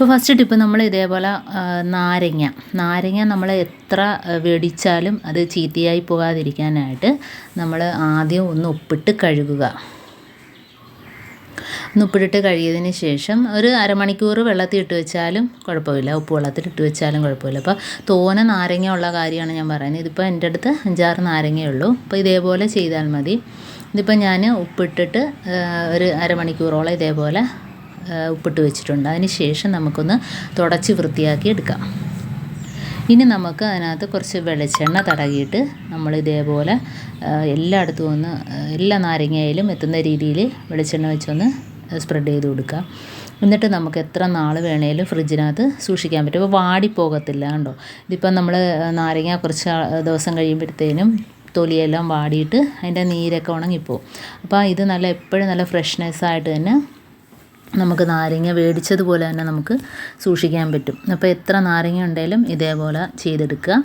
ഇപ്പോൾ first tip നമ്മൾ ഇതേപോലെ നാരങ്ങ. നാരങ്ങ നമ്മൾ എത്ര വെടിച്ചാലും അത് ചീത്തയായി പോകാതിരിക്കാനായിട്ട് നമ്മൾ ആദ്യം ഒന്ന് ഉപ്പിട്ട് കഴുകുക. ഒന്ന് ഉപ്പിട്ടിട്ട് കഴുകിയതിന് ശേഷം ഒരു അരമണിക്കൂർ വെള്ളത്തിൽ ഇട്ട് വെച്ചാലും കുഴപ്പമില്ല. ഉപ്പ് വെള്ളത്തിൽ ഇട്ട് വെച്ചാലും കുഴപ്പമില്ല. അപ്പോൾ തോന നാരങ്ങ ഉള്ള കാര്യമാണ് ഞാൻ പറയുന്നത്. ഇതിപ്പോൾ എന്റെ അടുത്ത് അഞ്ചാറ് നാരങ്ങയുള്ളൂ അപ്പോൾ ഇതേപോലെ ചെയ്താൽ മതി. ഇതിപ്പോൾ ഞാൻ ഉപ്പിട്ടിട്ട് ഒരു അരമണിക്കൂറോളം ഇതേപോലെ ഉപ്പിട്ട് വെച്ചിട്ടുണ്ട്. അതിന് ശേഷം നമുക്കൊന്ന് തുടച്ച് വൃത്തിയാക്കി എടുക്കാം. ഇനി നമുക്ക് അതിനകത്ത് കുറച്ച് വെളിച്ചെണ്ണ തടകിയിട്ട് നമ്മൾ ഇതേപോലെ എല്ലായിടത്തും ഒന്ന് എല്ലാ നാരങ്ങയിലും എത്തുന്ന രീതിയിൽ വെളിച്ചെണ്ണ വെച്ചൊന്ന് സ്പ്രെഡ് ചെയ്ത് കൊടുക്കുക. എന്നിട്ട് നമുക്ക് എത്ര നാൾ വേണേലും ഫ്രിഡ്ജിനകത്ത് സൂക്ഷിക്കാൻ പറ്റും. അപ്പോൾ വാടിപ്പോകത്തില്ല കണ്ടോ? ഇതിപ്പം നമ്മൾ നാരങ്ങ കുറച്ച് ദിവസം കഴിയുമ്പോഴത്തേനും തൊലിയെല്ലാം വാടിയിട്ട് അതിന്റെ നീരൊക്കെ ഉണങ്ങിപ്പോവും. അപ്പോൾ ഇത് നല്ല എപ്പോഴും നല്ല ഫ്രഷ്നെസ് ആയിട്ട് തന്നെ നമുക്ക് നാരങ്ങ വേടിച്ചതുപോലെ തന്നെ നമുക്ക് സൂക്ഷിക്കാൻ പറ്റും. അപ്പോൾ എത്ര നാരങ്ങ ഉണ്ടെങ്കിലും ഇതേപോലെ ചെയ്തെടുക്കുക.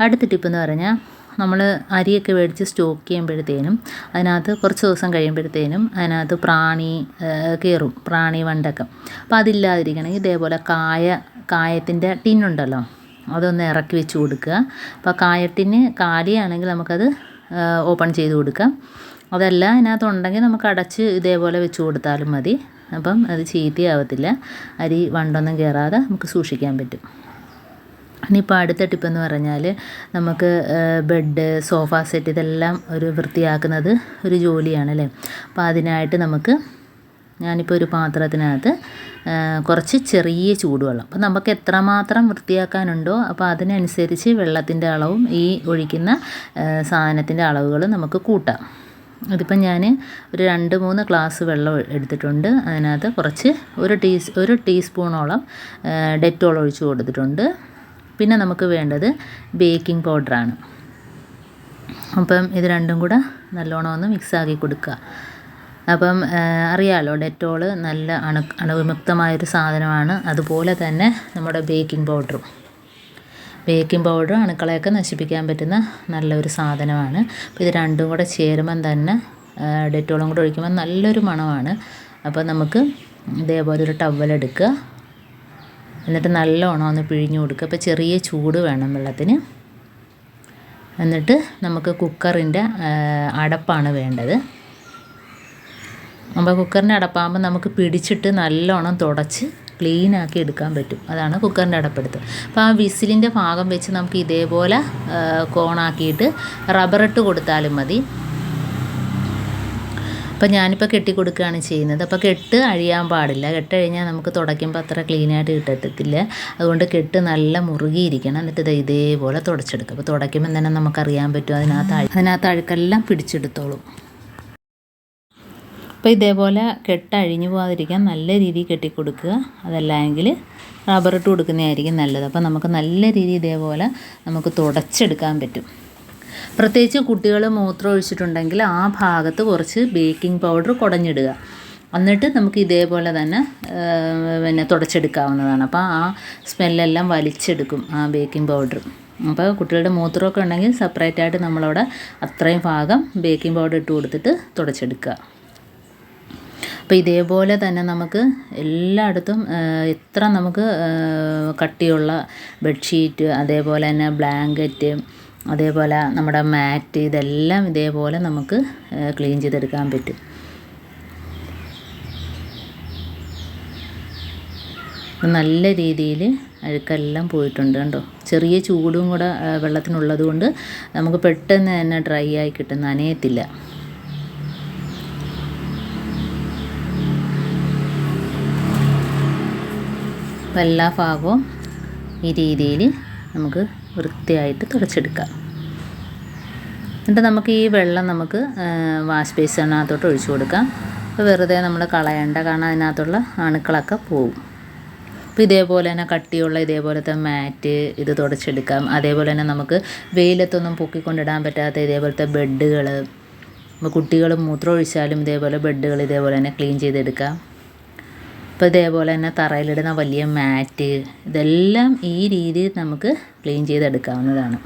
അടുത്ത ടിപ്പ് എന്ന് പറഞ്ഞാൽ നമ്മൾ അരിയൊക്കെ മേടിച്ച് സ്റ്റോക്ക് ചെയ്യുമ്പോഴത്തേനും അതിനകത്ത് കുറച്ച് ദിവസം കഴിയുമ്പോഴത്തേനും അതിനകത്ത് പ്രാണി കയറും പ്രാണി വണ്ടൊക്കെ. അപ്പോൾ അതില്ലാതിരിക്കണമെങ്കിൽ ഇതേപോലെ കായ കായത്തിന്റെ ടിന്നുണ്ടല്ലോ അതൊന്ന് ഇറക്കി വെച്ച് കൊടുക്കുക. അപ്പോൾ കായട്ടിന് കാലിയാണെങ്കിൽ നമുക്കത് ഓപ്പൺ ചെയ്ത് കൊടുക്കാം. അതല്ല അതിനകത്ത് ഉണ്ടെങ്കിൽ നമുക്ക് അടച്ച് ഇതേപോലെ വെച്ച് കൊടുത്താലും മതി. അപ്പം അത് ചീത്തയാവത്തില്ല. അരി വണ്ടൊന്നും കയറാതെ നമുക്ക് സൂക്ഷിക്കാൻ പറ്റും. ഇനിയിപ്പോൾ അടുത്ത ടിപ്പെന്ന് പറഞ്ഞാൽ നമുക്ക് ബെഡ് സോഫ സെറ്റ് ഇതെല്ലാം ഒരു വൃത്തിയാക്കുന്നത് ഒരു ജോലിയാണല്ലേ അപ്പോൾ അതിനായിട്ട് നമുക്ക് ഞാനിപ്പോൾ ഒരു പാത്രത്തിനകത്ത് കുറച്ച് ചെറിയ ചൂടുവെള്ളം. അപ്പോൾ നമുക്ക് എത്രമാത്രം വൃത്തിയാക്കാനുണ്ടോ അപ്പോൾ അതിനനുസരിച്ച് വെള്ളത്തിന്റെ അളവും ഈ ഒഴിക്കുന്ന സാധനത്തിന്റെ അളവുകളും നമുക്ക് കൂട്ടാം. ഇതിപ്പം ഞാൻ ഒരു രണ്ട് മൂന്ന് ഗ്ലാസ് വെള്ളം എടുത്തിട്ടുണ്ട്. അതിനകത്ത് കുറച്ച് ഒരു ടീ ഒരു ടീസ്പൂണോളം ഡെറ്റോൾ ഒഴിച്ച് കൊടുത്തിട്ടുണ്ട്. പിന്നെ നമുക്ക് വേണ്ടത് ബേക്കിംഗ് പൗഡറാണ്. അപ്പം ഇത് രണ്ടും കൂടെ നല്ലോണം ഒന്ന് മിക്സാക്കി കൊടുക്കുക. അപ്പം അറിയാലോ ഡെറ്റോൾ നല്ല അണു അണുവിമുക്തമായൊരു സാധനമാണ്. അതുപോലെ തന്നെ നമ്മുടെ ബേക്കിംഗ് പൗഡറും. ബേക്കിംഗ് പൗഡർ അണുക്കളെയൊക്കെ നശിപ്പിക്കാൻ പറ്റുന്ന നല്ലൊരു സാധനമാണ്. അപ്പോൾ ഇത് രണ്ടും കൂടെ ചേരുമ്പം തന്നെ ഡെറ്റോളും കൂടെ ഒഴിക്കുമ്പോൾ നല്ലൊരു മണമാണ്. അപ്പോൾ നമുക്ക് ഇതേപോലെ ഒരു ടവലെടുക്കുക എന്നിട്ട് നല്ലോണം ഒന്ന് പിഴിഞ്ഞു കൊടുക്കുക. അപ്പോൾ ചെറിയ ചൂട് വേണം വെള്ളത്തിന്. എന്നിട്ട് നമുക്ക് കുക്കറിന്റെ അടപ്പാണ് വേണ്ടത്. അപ്പോൾ കുക്കറിന്റെ അടപ്പാകുമ്പോൾ നമുക്ക് പിടിച്ചിട്ട് നല്ലോണം തുടച്ച് ക്ലീനാക്കി എടുക്കാൻ പറ്റും. അതാണ് കുക്കറിന്റെ അടപ്പെടുത്ത് അപ്പോൾ ആ വിസിലിന്റെ ഭാഗം വെച്ച് നമുക്ക് ഇതേപോലെ കോണാക്കിയിട്ട് റബ്ബറിട്ട് കൊടുത്താലും മതി. അപ്പോൾ ഞാനിപ്പോൾ കെട്ടി കൊടുക്കുകയാണ് ചെയ്യുന്നത്. അപ്പോൾ കെട്ട് അഴിയാൻ പാടില്ല. കെട്ട് കഴിഞ്ഞാൽ നമുക്ക് തുടയ്ക്കുമ്പോൾ അത്ര ക്ലീനായിട്ട് കിട്ടത്തില്ല. അതുകൊണ്ട് കെട്ട് നല്ല മുറുകിയിരിക്കണം. എന്നിട്ട് ഇത് ഇതേപോലെ തുടച്ചെടുക്കുക. അപ്പോൾ തുടയ്ക്കുമ്പോൾ തന്നെ നമുക്കറിയാൻ പറ്റും അതിനകത്ത് അതിനകത്ത് അഴുക്കെല്ലാം പിടിച്ചെടുത്തോളും. അപ്പോൾ ഇതേപോലെ കെട്ട് അഴിഞ്ഞു പോകാതിരിക്കാൻ നല്ല രീതിയിൽ കെട്ടിക്കൊടുക്കുക. അതല്ലെങ്കിൽ റബ്ബറിട്ട് കൊടുക്കുന്നതായിരിക്കും നല്ലത്. അപ്പോൾ നമുക്ക് നല്ല രീതിയിൽ ഇതേപോലെ നമുക്ക് തുടച്ചെടുക്കാൻ പറ്റും. പ്രത്യേകിച്ച് കുട്ടികൾ മൂത്രം ഒഴിച്ചിട്ടുണ്ടെങ്കിൽ ആ ഭാഗത്ത് കുറച്ച് ബേക്കിംഗ് പൗഡർ കുടഞ്ഞിടുക. എന്നിട്ട് നമുക്ക് ഇതേപോലെ തന്നെ പിന്നെ തുടച്ചെടുക്കാവുന്നതാണ്. അപ്പോൾ ആ സ്മെല്ലെല്ലാം വലിച്ചെടുക്കും ആ ബേക്കിംഗ് പൗഡർ അപ്പോൾ കുട്ടികളുടെ മൂത്രമൊക്കെ ഉണ്ടെങ്കിൽ സെപ്പറേറ്റ് ആയിട്ട് നമ്മളവിടെ അത്രയും ഭാഗം ബേക്കിംഗ് പൗഡർ ഇട്ട് കൊടുത്തിട്ട് തുടച്ചെടുക്കുക. അപ്പോൾ ഇതേപോലെ തന്നെ നമുക്ക് എല്ലായിടത്തും എത്ര നമുക്ക് കട്ടിയുള്ള ബെഡ്ഷീറ്റ് അതേപോലെ തന്നെ ബ്ലാങ്കറ്റ് അതേപോലെ നമ്മുടെ മാറ്റ് ഇതെല്ലാം ഇതേപോലെ നമുക്ക് ക്ലീൻ ചെയ്തെടുക്കാൻ പറ്റും. നല്ല രീതിയിൽ അഴുക്കെല്ലാം പോയിട്ടുണ്ട് കണ്ടോ? ചെറിയ ചൂടും കൂടെ വെള്ളത്തിനുള്ളത് കൊണ്ട് നമുക്ക് പെട്ടെന്ന് തന്നെ ഡ്രൈ ആയി കിട്ടുന്ന നനയത്തില്ല അപ്പോൾ എല്ലാ ഭാഗവും ഈ രീതിയിൽ നമുക്ക് വൃത്തിയായിട്ട് തുടച്ചെടുക്കാം. എന്നിട്ട് നമുക്ക് ഈ വെള്ളം നമുക്ക് വാഷ് ബേസിനകത്തോട്ട് ഒഴിച്ചു കൊടുക്കാം. അപ്പോൾ വെറുതെ നമ്മൾ കളയണ്ട കാരണം അതിനകത്തുള്ള അണുക്കളൊക്കെ പോകും അപ്പോൾ ഇതേപോലെ തന്നെ കട്ടിയുള്ള ഇതേപോലത്തെ മാറ്റ് ഇത് തുടച്ചെടുക്കാം. അതേപോലെ തന്നെ നമുക്ക് വെയിലത്തൊന്നും പൊക്കിക്കൊണ്ടിടാൻ പറ്റാത്ത ഇതേപോലത്തെ ബെഡുകൾ കുട്ടികൾ മൂത്രം ഒഴിച്ചാലും ഇതേപോലെ ബെഡുകൾ ഇതേപോലെ തന്നെ ക്ലീൻ ചെയ്തെടുക്കാം. അപ്പോൾ ഇതേപോലെ തന്നെ തറയിലിടുന്ന വലിയ മാറ്റ് ഇതെല്ലാം ഈ രീതിയിൽ നമുക്ക് ക്ലീൻ ചെയ്തെടുക്കാവുന്നതാണ്.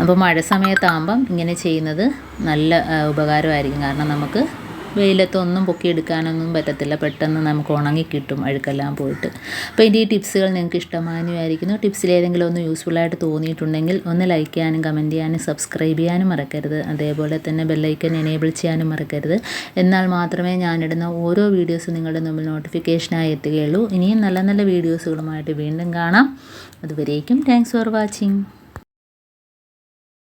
അപ്പോൾ മഴ സമയത്താകുമ്പം ഇങ്ങനെ ചെയ്യുന്നത് നല്ല ഉപകാരമായിരിക്കും. കാരണം നമുക്ക് വെയിലത്തൊന്നും പൊക്കിയെടുക്കാനൊന്നും പറ്റത്തില്ല. പെട്ടെന്ന് നമുക്ക് ഉണങ്ങി കിട്ടും അഴുക്കെല്ലാം പോയിട്ട്. അപ്പോൾ ഇതിന്റെ ഈ ടിപ്സുകൾ നിങ്ങൾക്ക് ഇഷ്ടമാനുമായിരിക്കുന്നു ടിപ്സിൽ ഏതെങ്കിലും ഒന്ന് യൂസ്ഫുള്ളായിട്ട് തോന്നിയിട്ടുണ്ടെങ്കിൽ ഒന്ന് ലൈക്ക് ചെയ്യാനും കമന്റ് ചെയ്യാനും സബ്സ്ക്രൈബ് ചെയ്യാനും മറക്കരുത്. അതേപോലെ തന്നെ ബെല്ലൈക്കൻ എനേബിൾ ചെയ്യാനും മറക്കരുത്. എന്നാൽ മാത്രമേ ഞാനിടുന്ന ഓരോ വീഡിയോസും നിങ്ങളുടെ മുമ്പിൽ നോട്ടിഫിക്കേഷനായി എത്തുകയുള്ളൂ. ഇനിയും നല്ല നല്ല വീഡിയോസുകളുമായിട്ട് വീണ്ടും കാണാം. അതുവരേക്കും താങ്ക്സ് ഫോർ വാച്ചിങ്